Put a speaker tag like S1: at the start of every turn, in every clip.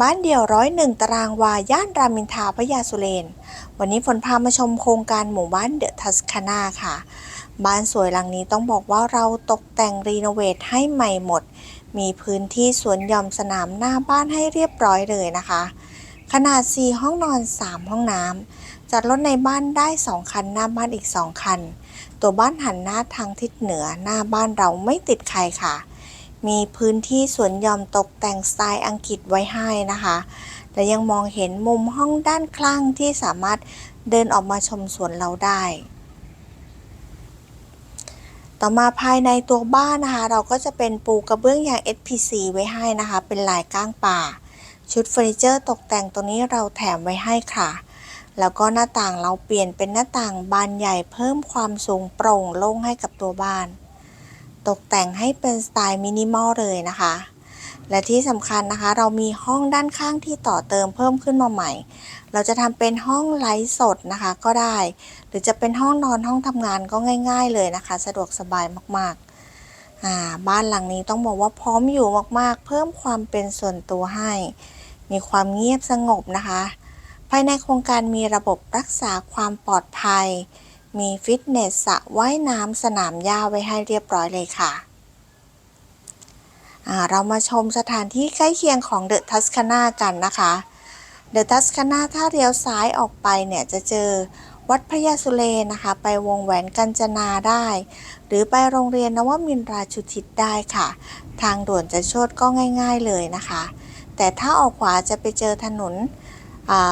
S1: บ้านเดี่ยวร้อยหนึ่งตารางวา ย่านรามินทาพยาสุเรนวันนี้ฝนพามาชมโครงการหมู่บ้านเดอะทัสคานาค่ะ บ้านสวยหลังนี้ต้องบอกว่าเราตกแต่งรีโนเวทให้ใหม่หมด มีพื้นที่สวนหย่อมสนามหน้าบ้านให้เรียบร้อยเลยนะคะ ขนาด 4 ห้องนอน 3 ห้องน้ำจัดรถในบ้านได้ 2 คัน หน้าบ้านอีก 2 คัน ตัวบ้านหันหน้าทางทิศเหนือหน้าบ้านเราไม่ติดใครค่ะ มีพื้นที่สวนหย่อมตกแต่งสไตล์อังกฤษไว้ให้นะคะ และยังมองเห็นมุมห้องด้านข้างที่สามารถเดินออกมาชมสวนเราได้ ต่อมาภายในตัวบ้านนะคะ เราก็จะเป็นปูกระเบื้องยาง SPC ไว้ให้นะคะ เป็นลายก้างป่า ชุดเฟอร์นิเจอร์ตกแต่งตัวนี้เราแถมไว้ให้ค่ะแล้วก็หน้าต่างเราเปลี่ยนเป็นหน้าต่างบานใหญ่เพิ่มความสูงโปร่งโล่งให้กับตัวบ้าน ตกแต่งให้เป็นสไตล์มินิมอลเลยนะคะ และที่สำคัญนะคะ เรามีห้องด้านข้างที่ต่อเติมเพิ่มขึ้นมาใหม่ เราจะทำเป็นห้องไลฟ์สดนะคะก็ได้ หรือจะเป็นห้องนอนห้องทำงานก็ง่าย ๆ เลยนะคะ สะดวกสบายมากๆอ่าบ้านหลังนี้ต้องบอกว่าพร้อมอยู่มากๆ เพิ่มความเป็นส่วนตัวให้ มีความเงียบสงบนะคะ ภายในโครงการมีระบบรักษาความปลอดภัย มีฟิตเนสสระว่ายน้ำสนามหญ้าไว้ให้เรียบร้อยเลยค่ะเรามาชมสถานที่ใกล้เคียงของเดอะทัสคานากันนะคะเดอะทัสคานาถ้าเลี้ยวซ้ายออกไปเนี่ยจะเจอวัดพระยาสุเรนนะคะ ไปวงแหวนกัญจนาได้ หรือไปโรงเรียนนวมินทราชุทิศได้ค่ะ ทางด่วนจะชดก็ง่าย ๆเลยนะคะ แต่ถ้าออกขวาจะไปเจอถนน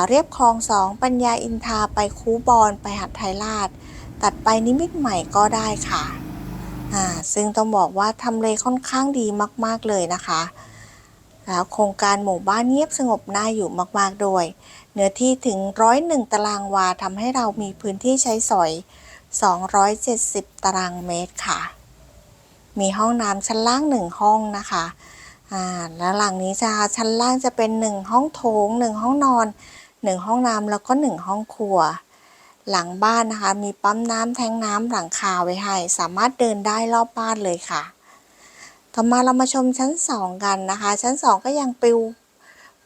S1: เรียบคลองสองปัญญาอินทาไปคูบอนไปหัดไทยราช ตัดไปนิมิตใหม่ก็ได้ค่ะอ่าซึ่งต้องบอกว่าทำเลค่อนข้างดีมากๆเลยนะคะแล้วโครงการหมู่บ้านเงียบสงบน่าอยู่มากๆด้วย เนื้อที่ถึงร้อยหนึ่งตารางวาทำให้เรามีพื้นที่ใช้สอย 270 ตารางเมตรค่ะ มีห้องน้ำชั้นล่างหนึ่งห้องนะคะอ่าแล้วหลังนี้จะชั้นล่างจะเป็นหนึ่งห้องโถงหนึ่งห้องนอนหนึ่งห้องน้ำแล้วก็หนึ่งห้องครัว หลังบ้านนะคะ มีปั๊มน้ำแทงน้ำหลังคาไว้ให้ สามารถเดินได้รอบบ้านเลยค่ะ ต่อมาเรามาชมชั้น 2 กันนะคะ ชั้น 2 ก็ยังปิว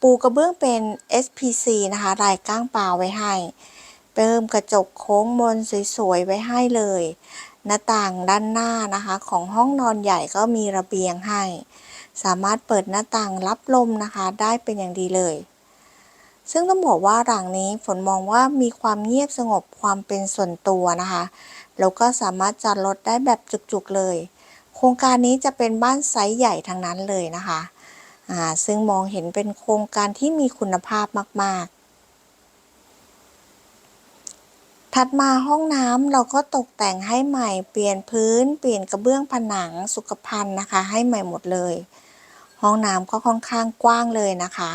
S1: ปูกระเบื้องเป็น SPC นะคะลายก้างปลาไว้ให้ เติมกระจกโค้งมนสวยๆไว้ให้เลย หน้าต่างด้านหน้านะคะ ของห้องนอนใหญ่ก็มีระเบียงให้ สามารถเปิดหน้าต่างรับลมนะคะ ได้เป็นอย่างดีเลย ซึ่งต้องบอกว่าหลังนี้ฝนมองว่ามีความเงียบสงบความเป็นส่วนตัวนะคะ แล้วก็สามารถจอดรถได้แบบจุกๆเลย โครงการนี้จะเป็นบ้านไซส์ใหญ่ทั้งนั้นเลยนะคะอ่าซึ่งมองเห็นเป็นโครงการที่มีคุณภาพมากๆ ถัดมาห้องน้ำเราก็ตกแต่งให้ใหม่ เปลี่ยนพื้น เปลี่ยนกระเบื้องผนังสุขภัณฑ์นะคะ ให้ใหม่หมดเลย ห้องน้ำก็ค่อนข้างกว้างเลยนะคะ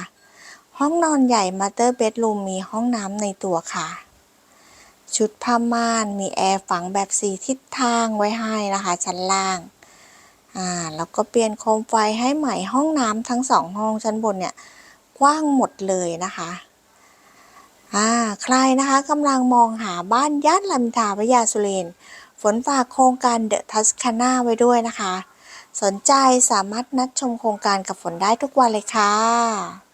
S1: ห้องนอนใหญ่มาสเตอร์เบดรูมมีห้องน้ำในตัวค่ะ ชุดผ้าม่านมีแอร์ฝังแบบสีทิศทางไว้ให้นะคะ ชั้นล่าง อ่า แล้วก็เปลี่ยนโคมไฟให้ใหม่ห้องน้ำทั้งสองห้องชั้นบนเนี่ย กว้างหมดเลยนะคะ อ่า ใครนะคะกำลังมองหาบ้านย่านลำธารพยาสุเรนฝนฝากโครงการเดอะทัสคาน่าไว้ด้วยนะคะ สนใจสามารถนัดชมโครงการกับฝนได้ทุกวันเลยค่ะ